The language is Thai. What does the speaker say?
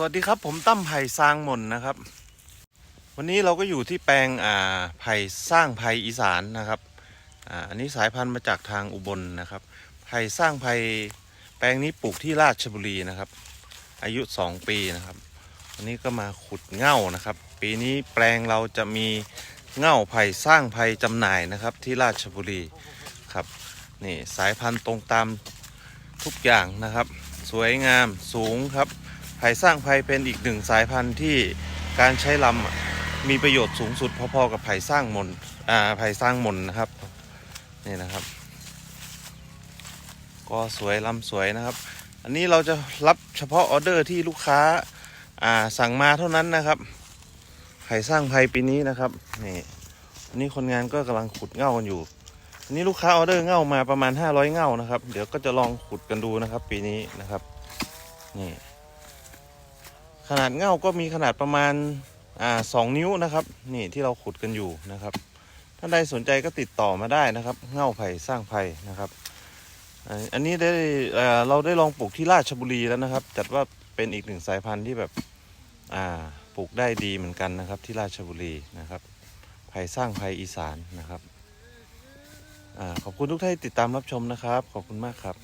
สวัสดีครับผมตั้มไผ่สร้างมนนะครับ วันนี้เราก็อยู่ที่แปลงอ่าไผ่สร้างไผ่อีสานนะครับอ่าอันนี้สายพันธุ์มาจากทางอุบลนะครับไผ่สร้างไผ่แปลงนี้ปลูกที่ราชบุรีนะครับ อายุ 2 ปีนะครับ วันนี้ก็มาขุดเง่านะครับ ปีนี้แปลงเราจะมีเง่าไผ่สร้างไผ่จำหน่ายนะครับที่ราชบุรีครับนี่สายพันธุ์ตรงตามทุกอย่างนะครับ สวยงามสูงครับ ไผ่สร้างไผ่เป็นอีกหนึ่งสายพันธุ์ที่การใช้ลำมีประโยชน์สูงสุดพอๆกับไผ่สร้างมนอ่าไผ่สร้างมนนะครับนี่นะครับ ก็สวยลำสวยนะครับ อันนี้เราจะรับเฉพาะออเดอร์ที่ลูกค้าอ่าสั่งมาเท่านั้นนะครับไผ่สร้างไผ่ปีนี้นะครับนี่อันนี้คนงานก็กำลังขุดเง่ากันอยู่อันนี้ลูกค้าออเดอร์เง่ามาประมาณ 500 เง่านะครับ เดี๋ยวก็จะลองขุดกันดูนะครับ ปีนี้นะครับนี่ ขนาดเง่าก็มีขนาดประมาณอ่าสองนิ้วนะครับ นี่ที่เราขุดกันอยู่นะครับ ท่านใดสนใจก็ติดต่อมาได้นะครับ เง่าไผ่สร้างไผ่นะครับอันนี้ได้เราได้ลองปลูกที่ราชบุรีแล้วนะครับ จัดว่าเป็นอีกหนึ่งสายพันธุ์ที่แบบอ่าปลูกได้ดีเหมือนกันนะครับ ที่ราชบุรีนะครับไผ่สร้างไผ่อีสานนะครับอขอบคุณทุกท่านที่ติดตามรับชมนะครับ ขอบคุณมากครับ